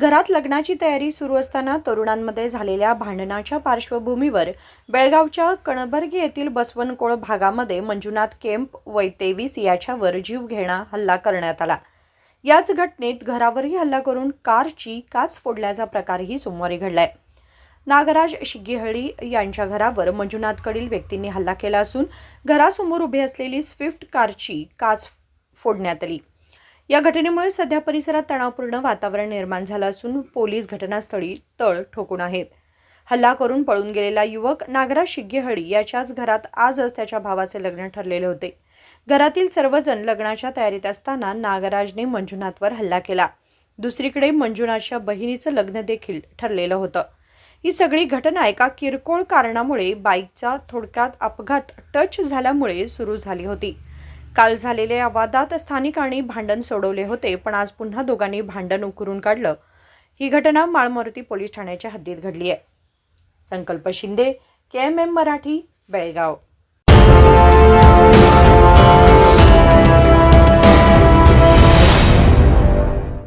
घरात लग्नाची तयारी सुरू असताना तरुणांमध्ये झालेल्या भांडणाच्या पार्श्वभूमीवर बेळगावच्या कणबर्गी येथील बसवनकोळ भागामध्ये मंजुनाथ केम्प वय तेवीस याच्यावर जीवघेणा हल्ला करण्यात आला. याच घटनेत घरावरही हल्ला करून कारची काच फोडल्याचा प्रकारही सोमवारी घडलाय. नागराज शिग्गीहळी यांच्या घरावर मंजुनाथकडील व्यक्तींनी हल्ला केला असून घरासमोर उभी असलेली स्विफ्ट कारची काच फोडण्यात आली. या घटनेमुळे सध्या परिसरात तणावपूर्ण वातावरण निर्माण झालं असून पोलीस घटनास्थळी तळ ठोकून आहेत. हल्ला करून पळून गेलेला युवक नागराज शिग्गेहळी याच्याच घरात आजच त्याच्या भावाचे लग्न ठरलेले होते. घरातील सर्वजण लग्नाच्या तयारीत असताना नागराजने मंजुनाथवर हल्ला केला. दुसरीकडे मंजुनाथच्या बहिणीचं लग्न देखील ठरलेलं होतं. ही सगळी घटना एका किरकोळ कारणामुळे बाईकचा थोडक्यात अपघात टच झाल्यामुळे सुरू झाली होती. काल झालेल्या या वादात स्थानिकांनी भांडण सोडवले होते पण आज पुन्हा दोघांनी भांडण उकरून काढलं. ही घटना माळमारुती पोलीस ठाण्याच्या हद्दीत घडली आहे. Sankalp Shinde K M M Marathi Belgaum.